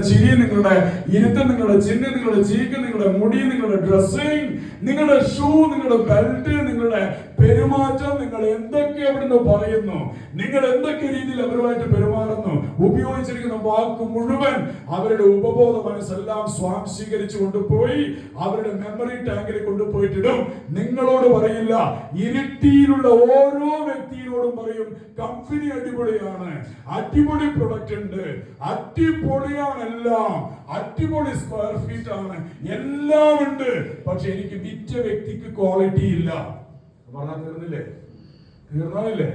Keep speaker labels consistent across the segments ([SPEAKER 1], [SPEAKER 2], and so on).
[SPEAKER 1] ചിരി നിങ്ങളുടെ ഇരുത്തം നിങ്ങളുടെ ചിഹ്നം നിങ്ങളുടെ ചീക്ക് നിങ്ങളുടെ മുടി നിങ്ങളുടെ ഡ്രസ്സിങ് നിങ്ങളുടെ ഷൂ നിങ്ങളുടെ ബെൽറ്റ് നിങ്ങളുടെ പെരുമാറ്റം നിങ്ങൾ എന്തൊക്കെ അവിടുന്ന് പറയുന്നു? നിങ്ങൾ എന്തൊക്കെ രീതിയിൽ അവരുമായിട്ട് പെരുമാറുന്നു? ഉപയോഗിച്ചിരിക്കുന്ന വാക്ക് മുഴുവൻ അവരുടെ ഉപബോധ മനസ്സെല്ലാം സ്വാംശീകരിച്ചു കൊണ്ടുപോയി അവരുടെ മെമ്മറി ടാങ്കിൽ കൊണ്ടുപോയിട്ടിടും. നിങ്ങളോട് പറയില്ല ഇരുട്ടിയിലുള്ള ഓരോ വ്യക്തിയോടും പറയും കമ്പനി അടിപൊളിയാണ് അടിപൊളി പ്രൊഡക്റ്റ് ഉണ്ട് അടിപൊളിയാണ് എല്ലാം അടിപൊളി സ്ക്വയർ ഫീറ്റ് ആണ് എല്ലാം ഉണ്ട്. പക്ഷെ എനിക്ക് വിറ്റ വ്യക്തിക്ക് ക്വാളിറ്റി ഇല്ല. പറഞ്ഞാൽ തീർന്നില്ലേ? തീർന്നില്ലേ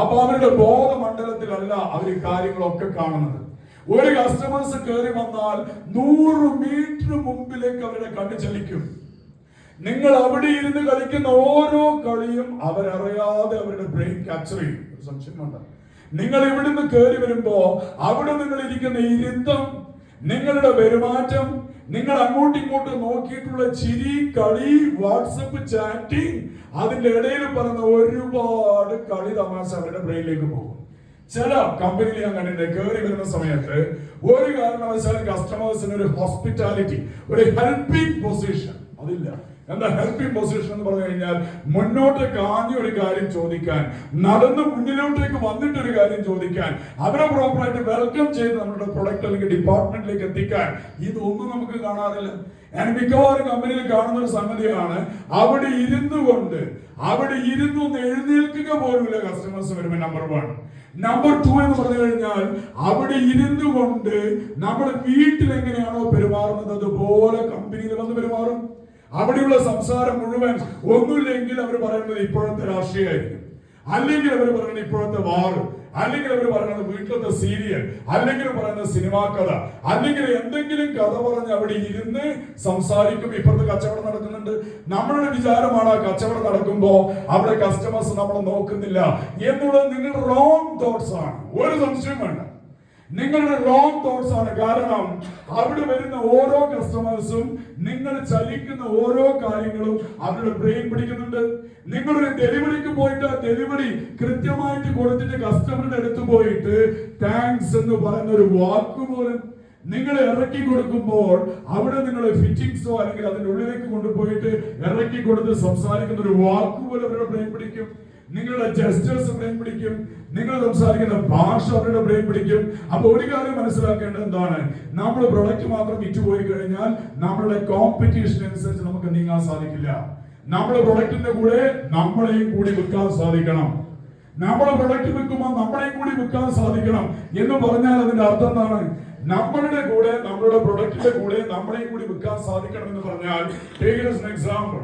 [SPEAKER 1] അപ്പൊ അവരുടെ ബോധമണ്ഡലത്തിലല്ല അവർ കാര്യങ്ങളൊക്കെ കാണുന്നത്. ഒരു കസ്റ്റമേഴ്സ് കയറി വന്നാൽ നൂറ് മീറ്റർ മുമ്പിലേക്ക് അവരെ കണ്ണു ചലിക്കും. നിങ്ങൾ അവിടെ ഇരുന്ന് കളിക്കുന്ന ഓരോ കളിയും അവരറിയാതെ ക്യാപ്ചർ ചെയ്യും. ഒരു സംശയം വേണ്ട. നിങ്ങൾ ഇവിടുന്ന് കയറി വരുമ്പോ അവിടെ നിങ്ങൾ ഇരിക്കുന്ന ഇരുത്തം നിങ്ങളുടെ പെരുമാറ്റം നിങ്ങൾ അങ്ങോട്ടും ഇങ്ങോട്ടും നോക്കിയിട്ടുള്ള ചിരി കളി വാട്സപ്പ് ചാറ്റിംഗ് അതിന്റെ ഇടയിൽ പറഞ്ഞ ഒരുപാട് കളി തമാശ അവരുടെ ബ്രെയിനിലേക്ക് പോകും. ചില കമ്പനിയിൽ ഞാൻ കണ്ടിട്ടുണ്ട് കയറി വരുന്ന സമയത്ത് ഒരു കാരണവശാലും കസ്റ്റമേഴ്സിന് ഒരു ഹോസ്പിറ്റാലിറ്റി ഒരു ഹെൽപ്പിംഗ് പൊസിഷൻ അതില്ല. എന്താ ഹെൽപ്പിംഗ് പൊസിഷൻ എന്ന് പറഞ്ഞു കഴിഞ്ഞാൽ മുന്നോട്ട് കാഞ്ഞ ഒരു കാര്യം ചോദിക്കാൻ നടന്ന് മുന്നിലോട്ടേക്ക് വന്നിട്ട് ഒരു കാര്യം ചോദിക്കാൻ അവരെ പ്രോപ്പറായിട്ട് വെൽക്കം ചെയ്ത് നമ്മുടെ പ്രൊഡക്റ്റ് അല്ലെങ്കിൽ ഡിപ്പാർട്ട്മെന്റിലേക്ക് എത്തിക്കാൻ ഇതൊന്നും നമുക്ക് കാണാറില്ല. ഞാൻ മിക്കവാറും കമ്പനിയിൽ കാണുന്ന ഒരു സംഗതിയാണ് അവിടെ ഇരുന്നു കൊണ്ട് അവിടെ ഇരുന്നു എഴുന്നേൽക്കുക പോലുമില്ല കസ്റ്റമേഴ്സ് വരുമ്പോൾ നമ്പർ വൺ നമ്പർ ടു എന്ന് പറഞ്ഞു കഴിഞ്ഞാൽ അവിടെ ഇരുന്നു കൊണ്ട് നമ്മൾ വീട്ടിൽ എങ്ങനെയാണോ പെരുമാറുന്നത് അതുപോലെ കമ്പനിയിൽ വന്ന് പെരുമാറും. അവിടെയുള്ള സംസാരം മുഴുവൻ ഒന്നുമില്ലെങ്കിൽ അവർ പറയുന്നത് ഇപ്പോഴത്തെ രാഷ്ട്രീയമായിരിക്കും. അല്ലെങ്കിൽ അവർ പറയുന്നത് ഇപ്പോഴത്തെ വാറ് അല്ലെങ്കിൽ അവർ പറയുന്നത് വീട്ടിലത്തെ സീരിയൽ അല്ലെങ്കിൽ പറയുന്നത് സിനിമാ കഥ അല്ലെങ്കിൽ എന്തെങ്കിലും കഥ പറഞ്ഞ് അവിടെ ഇരുന്ന് സംസാരിക്കും. ഇപ്പോഴത്തെ കച്ചവടം നടക്കുന്നുണ്ട്. നമ്മളുടെ വിചാരമാണ് ആ കച്ചവടം നടക്കുമ്പോ അവിടെ കസ്റ്റമേഴ്സ് നമ്മളെ നോക്കുന്നില്ല. എന്നുള്ളത് നിങ്ങളുടെ റോങ് തോട്ട്സ് ആണ്. ഒരു സംശയം വേണ്ട. നിങ്ങളുടെ റോങ് തോട്ട്സ് ആണ് കാരണം അവിടെ വരുന്ന ഓരോ കസ്റ്റമേഴ്സും നിങ്ങൾ ചലിക്കുന്ന ഓരോ കാര്യങ്ങളും അവരുടെ ബ്രെയിൻ പിടിക്കുന്നുണ്ട്. നിങ്ങളൊരു ഡെലിവറിക്ക് പോയിട്ട് ഡെലിവറി കൃത്യമായിട്ട് കൊടുത്തിട്ട് കസ്റ്റമറുടെ അടുത്ത് പോയിട്ട് താങ്ക്സ് എന്ന് പറയുന്ന ഒരു വാക്ക് പോലും നിങ്ങൾ ഇറക്കി കൊടുക്കുമ്പോൾ അവിടെ നിങ്ങൾ ഫിറ്റിങ്സോ അല്ലെങ്കിൽ അതിന്റെ ഉള്ളിലേക്ക് കൊണ്ടുപോയിട്ട് ഇറക്കി കൊടുത്ത് സംസാരിക്കുന്ന ഒരു വാക്ക് പോലും അവരുടെ ബ്രെയിൻ പിടിക്കും. നിങ്ങളുടെ ജസ്റ്റേഴ്സ് ബ്രെയിൻ പിടിക്കും. നിങ്ങൾ സംസാരിക്കുന്ന ഭാഷ അവരുടെ ബ്രെയിൻ പിടിക്കും. അപ്പൊ ഒരു കാര്യം മനസ്സിലാക്കേണ്ടത് എന്താണ്? നമ്മൾ പ്രൊഡക്റ്റ് മാത്രം വിറ്റുപോയി കഴിഞ്ഞാൽ നമ്മളുടെ കോമ്പറ്റീഷൻ അനുസരിച്ച് നമുക്ക് നീങ്ങാൻ സാധിക്കില്ല. നമ്മുടെ പ്രൊഡക്റ്റിന്റെ കൂടെ നമ്മളെയും കൂടി വിൽക്കാൻ സാധിക്കണം. നമ്മളെ പ്രൊഡക്റ്റ് വിൽക്കുമ്പോൾ നമ്മളെയും കൂടി വിൽക്കാൻ സാധിക്കണം എന്ന് പറഞ്ഞാൽ അതിന്റെ അർത്ഥം എന്താണ്? നമ്മളുടെ കൂടെ നമ്മളുടെ പ്രൊഡക്റ്റിന്റെ കൂടെ നമ്മളെയും കൂടി വിൽക്കാൻ സാധിക്കണം എന്ന് പറഞ്ഞാൽ എക്സാമ്പിൾ